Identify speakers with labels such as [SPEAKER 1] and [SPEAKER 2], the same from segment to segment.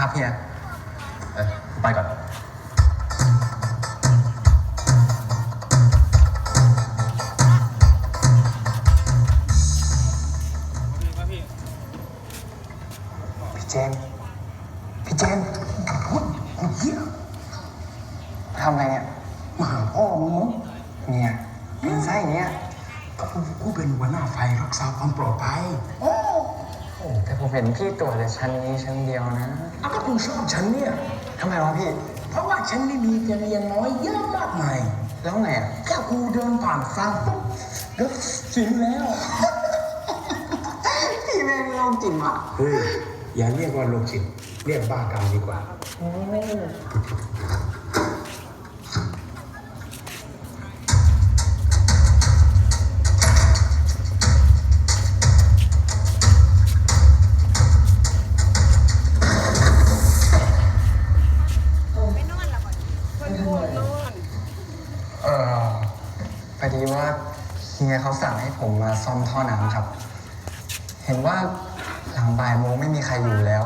[SPEAKER 1] ครับเฮีย
[SPEAKER 2] เอ้ยไปก่อน
[SPEAKER 1] พี่เจมส์พี่เจมส์พูดเฮียทำไงเนี่ย
[SPEAKER 3] มาหาพ่อมึงมั้ง
[SPEAKER 1] เนี่ยเป็นไส้อย่างเนี้ย
[SPEAKER 3] ก็กูกูเป็นหัวหน้าไฟรักษาความปลอดภัย
[SPEAKER 1] โอ้แต่ผมเห็นพี่ตรวจแต่ชั้นนี้ชั้นเดียวนะ
[SPEAKER 3] อ้าวก็กูชอบฉันเนี่ย
[SPEAKER 1] ทำไมวะพี่
[SPEAKER 3] เพราะว่าฉันนี่มีเพียงเรียนน้อยเยอะมากมาย
[SPEAKER 1] แล้วไงอะ
[SPEAKER 3] แค่กูเดินผ่านฟาร์มปุ๊บก็ชินแล้ว
[SPEAKER 1] พี่แม่งโลงจริงอะ
[SPEAKER 3] เฮ้ย อย่าเรียกว่าโรคจิตเรียกบ้ากรรมดีกว่า
[SPEAKER 1] เออพอดีว่าเฮียเขาสั่งให้ผมมาซ่อมท่อน้ำครับ เห็นว่าหลังบ่ายโมงไม่มีใครอยู่แล้ว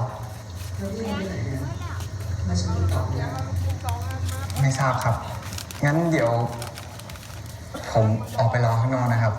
[SPEAKER 1] ไม่ทราบครับ งั้นเดี๋ยว ผมออกไปรอข้างนอกนะครับ